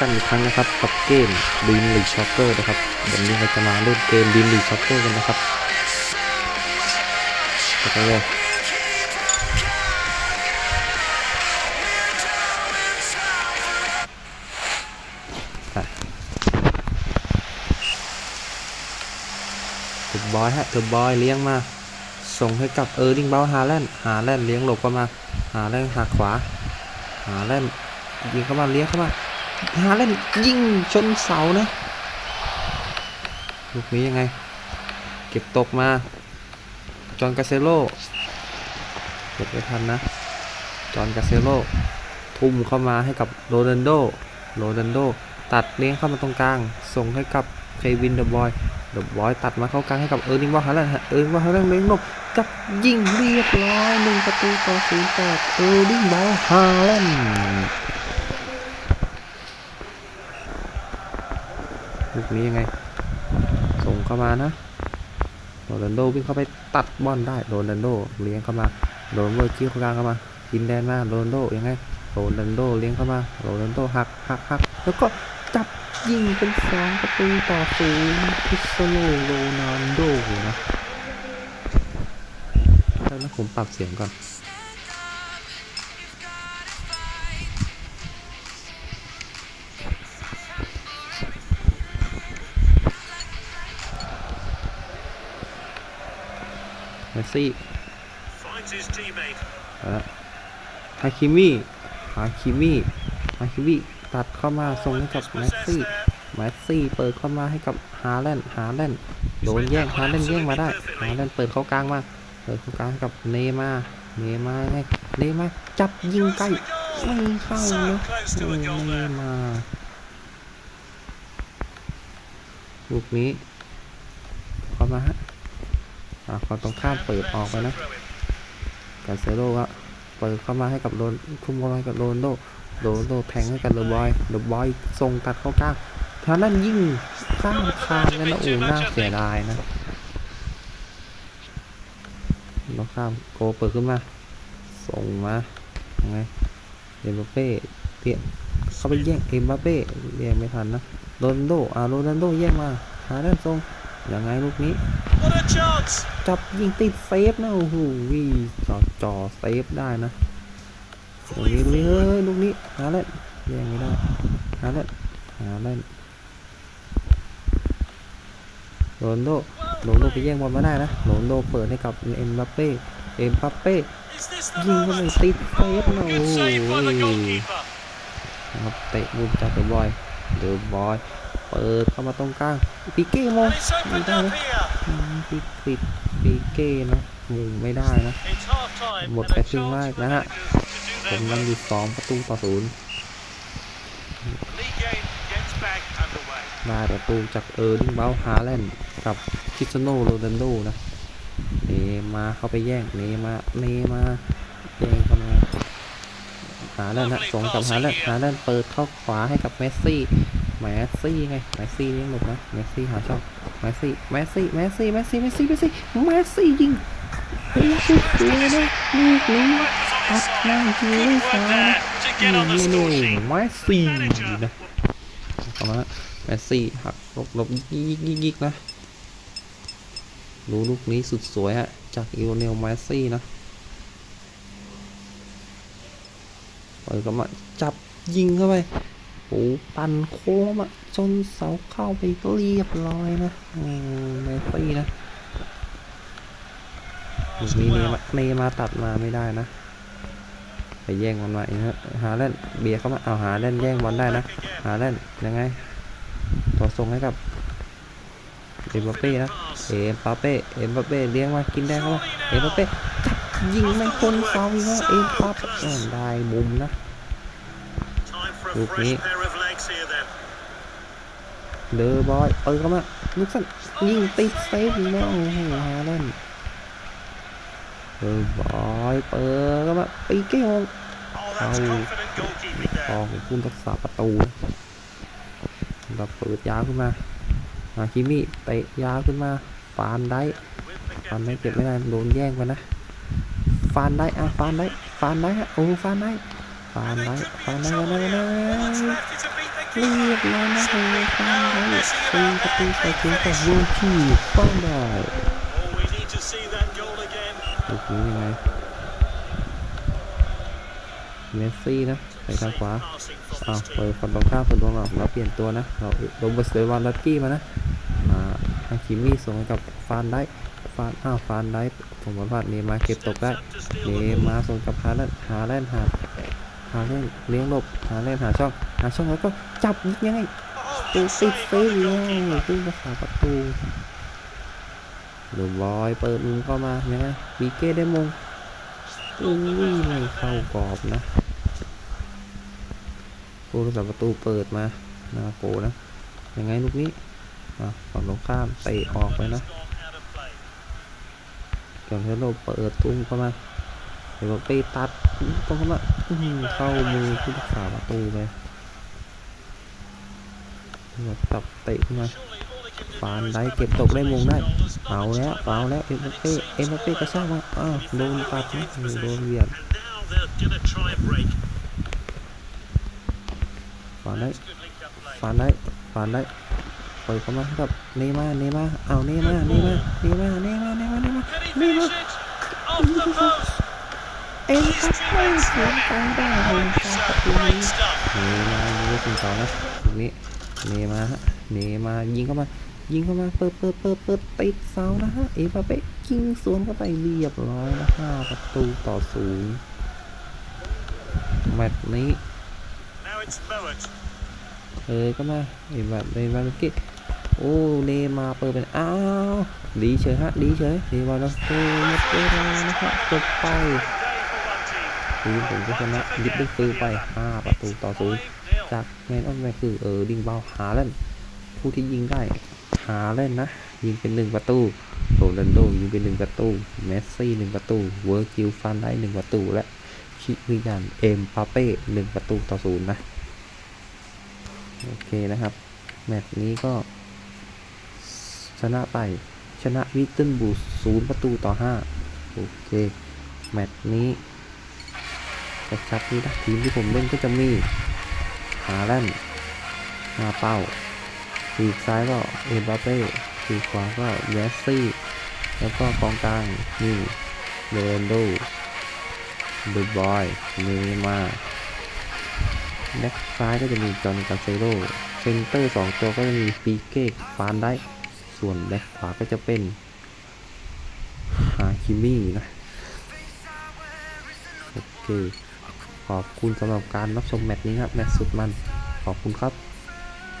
กันอีกครั้งนะครับกับเกมบีนลีช็อ c เกอร์นะครับวันนี้เราจะมาเล่นเกมบีนลีช็อ c เกอร์กันนะครับไปเลยไปถูกบอยฮะถูกบอยเลี้ยงมา ส่งให้กับเออร์ลิงเบลฮาแลนด์ฮาแลนด์เลี้ยงหลบเข้ามาฮาแลนด์หักขวาฮาแลนด์ยิงเข้ามาเลี้ยงเข้ามา ฮาแลนยิงชนเสานะ ลูกนี้ยังไง เก็บตกมา จอนกาเซโลเก็บไม่ทันนะ จอนกาเซโลทุ่มเข้ามาให้กับโรนัลโด โรนัลโด ตัดเลี้ยงเข้ามาตรงกลาง ส่งให้กับเควินเดอะบอย เดอะบอยตัดมาเข้ากลางให้กับเออร์ลิงวอลฮาแลนด์ฮะเออร์ลิงวอลฮาแลนด์เลี้ยงลบกับยิงเรียบร้อยหนึ่งประตูต่อศูนย์แปดเออร์ลิงวอลฮาแลนด์ ลูกนี้ยังไง ส่งเข้ามานะโรนัลโดวิ่งเข้าไปตัดบอลได้โรนัลโดเลี้ยงเข้ามาโรนัลโดจี้เข้ากลางเข้ามากินแดนมาโรนัลโดยังไงโรนัลโดเลี้ยงเข้ามาโรนัลโดหักหักหักแล้วก็จับยิงเป็นสองประตูต่อศูนย์คริสเตียโนโรนัลโดนะแล้วนะผมปรับเสียงก่อน เมสซี่ Finds his teammate. แล้วฮาคิมิฮาคิมิฮาคิมิตัดเข้ามาส่งให้กับ Just แมส possessed ซี่ there. แมสซี่เปิดเข้ามาให้กับฮาแลนด์ฮาแลนด์โดนแย่งฮาแลนด์แย่งมาได้ฮาแลนด์เปิดเข้ากลางมาเปิดเข้ากลางให้กับเนย์มาร์เนย์มาร์ไงเนย์มาร์จับยิงใกล้ไม่เข้านะ So close to a goal เน there. ย์มาร์ลูกนี้เข้ามาฮะ อ่าความตรงข้ามเปิดออกไปนะกาเซโร่อะเปิดเข้ามาให้กับโรนทุ่มเข้ามาให้กับโรนโดโรนโดแทงให้กับเดอะบอยเดอะบอยส่งตัดเข้ากลางทางนั้นยิ่งข้ามคานแล้วนะโอ้น่าเสียดายนะแล้วข้ามโกเปิดขึ้นมา ส่งมายังไงเอ็มบัปเป้เปียนเข้าไปแย่งเอ็มบัปเป้แย่งไม่ทันนะโรนโดอ่าโรนัลโดแย่งมาหาด้านทรง ยังไงลูกนี้ What a chance! จับยิงติดเซฟนะโอ้โหจอจอเซฟได้นะตรงนี้ตรงนี้เฮ้ยลูกนี้หาเล่นแย่งไม่ได้หาเล่นหาเล่นโรนลโดโรนลโดไปแย่งบอลมาได้นะโรนลโดเปิดให้กับเอ็มบัปเป้เอ็มบัปเป้ Is this ยิ the งเข้าไป moment? ติดเซฟนะโอ้ Good โห save by the goalkeeper. นะครับเตะมุมจากเดอะบอยเดอะบอย เปิดเข้ามาตรงกลางปีเก้มองไม่ได้นะปิดปิดปีเก้นะมุมไม่ได้นะหมดไปครึ่งแรกนะฮะผมนำอยู่สองประตูต่อศูนย์ League game gets back underway. ได้ประตูจากเออร์ลิงเบลฮาแลนด์กับคิสโนโรนัลโดนะเนมาเข้าไปแย่งเนมาเนมาแย่งเข้ามาหาแลนด์นะสองกับหาแลนด์หาแลนด์เปิดเข้าขวาให้กับเมสซี่ เมสซี่ไงเมสซี่เลี้ยงหลบนะเมสซี่หาช่องเมสซี่เมสซี่เมสซี่เมสซี่เมสซี่เมสซี่เมสซี่ยิงเฮ้ยสุดเลยนะลูกนี้ตัดหน้ายิงด้วยซ้ายนะ To get on the นี่ score sheet. เมสซี่นะเข้ามาเมสซี่หักหลบหลบยิกยิกยิกนะดูลูกนี้สุดสวยฮะจากอีโอเนลเมสซี่นะเปิดก็มาจับยิงเข้าไป โอ้ปั่นโค้งมาจนเสาเข้าไปเรียบร้อยนะอืมเมสซี่นะลูกนี้เนมาเนมาตัดมาไม่ได้นะ ไปแย่งบอลมาอีกนะหาเล่นเบียร์เข้ามาเอาหาเล่นแย่งบอลได้นะ หาเล่นยังไง ต่อส่งให้กับเอ็มบัปเป้นะ เอ็มบัปเป้ เอ็มบัปเป้เลี้ยงมากินได้เข้ามา เอ็มบัปเป้จับยิงไม่พ้นเสาอีกแล้วเอ็มบัปเป้ได้มุมนะ legs here then. เดอร์บอยเปิดเข้ามาลูกสั้นยิงติดเซฟอีกแล้วโอ้โหหาเล่นเดอร์บอยเปิดเข้ามาปีเก้ง Oh, that's Oh. confident goalkeeping กอง there. ของผู้รักษาประตูเราเปิดยาวขึ้นมาอาคิมิเตะยาวขึ้นมาฟานได้ With the ฟานได้ captain. เก็บไม่ได้โดนแย่งไปนะฟานได้อะฟานได้ฟานได้ฮะโอ้ฟานได้ ฟานได้ฟานได้ฟานได้ฟานได้เรียบร้อยนะเฮฟานได้สี่ประตูต่อศูนย์กับวอร์ชีป้องได้ Oh, we need to see that goal again. ลูกนี้ยังไงเมสซี่นะไปทางขวาอ้าว his เปิดฝั่งตรงข้ามส่วนตรงเราเราเปลี่ยนตัวนะ เราโรเบิร์ตเซวานลัตกี้มานะอ่าฮาคิมี่ส่งให้กับฟานได้ฟานอ้าวฟานได้ผมว่าพลาดเนมาเก็บตกได้เนมาส่งกับฮาแลนด์ฮาแลนด์หา ฮาแลนด์เลี้ยงหลบฮาแลนหาช่องหาช่องแล้วก็จับยิงยังไงติด good ติดเซฟเลย goalkeeper. ขึ้นรักษาประตูเดบอยเปิดมุมเข้ามายังไงบีเก้ได้มงอุ้ยไม่เข้ากรอบนะผู้รักษาประตูเปิดมานาโกนะยังไงลูกนี้อะฝั่งตรงข้ามเตะออกไปนะ It's gone out of play. เกี่ยวกับโลเปิดตุ้มเข้ามาเดี๋ยวไปตัด ตรงเข้ามาอื้อหือเข้ามือผู้รักษาประตูไปจับเตะขึ้นมาฟานได้เก็บตกได้มงได้เอาแล้วเอาแล้วเอ็มเป้เอ็มเป้กระชากมาอ้าวโดนตัดนะโดนเหวียดฟานได้ฟานได้ฟานได้ปล่อยเข้ามาให้กับเนย์มาเนย์มาเอาเนย์มาเนย์มาเนย์มาเนย์มาเนย์มาเนมาเนมา finish ร์ it? Off the post. เอ็มบัปเสวนได้เลยครับ uh, ประตูนี้เนย์มายิงลูกถึงสองนะตรงนี้เนย์มาฮะเนย์มายิงเข้ามา ยิงเข้ามาเปิดเปิดเปิดเปิดติดเสานะฮะเอ็มบัปเป้ยิงสวนเข้าไปเรียบร้อยนะห้าประตูต่อศูนย์แมตช์นี้เออก็มาเอ็มบัปเป้มาเมกี้โอ้เนย์มาเปิดเป็นอ้าวดีเฉยฮะดีเฉยเนย์มาแล้วโอ้มดเวลานะครับจบไป Day for one team. ทีมผมก็ชนะลิฟต์ฟิลไป 5 ประตูต่อศูนย์ 5-0. จากแมนออฟแมนคือเออดิงเบาหาเล่นผู้ที่ยิงได้หาเล่นนะ ยิงเป็นหนึ่งประตูโรนัลโดยิงเป็นหนึ่งประตูเมสซี่หนึ่งประตูเวอร์จิลฟันได้หนึ่งประตู และชิริยันเอ็มปาเป้หนึ่งประตูต่อศูนย์นะโอเคนะครับ แมตช์นี้ก็ ชนะไปชนะวิตเทนบูศูนย์ประตูต่อห้าโอเค แมตช์นี้ ชัดๆนี้นะทีมที่ผมเล่นก็จะมีฮาแลนด์หน้าเป้าปีกซ้ายก็เอ็มบัปเป้ปีกขวาก็เมสซี่ แล้วก็กองกลางนี่โรนโดเดอะบอยเนมาแบ็คซ้ายก็จะมีจอห์นกาเซโร่เซนเตอร์สองตัวก็จะมีปีเก้ฟานได้ ส่วนแบ็คขวาก็จะเป็นฮาคิมี่นะ โอเค ขอบคุณสำหรับการรับชมแมตช์นี้ครับ แมตช์สุดมัน ขอบคุณครับ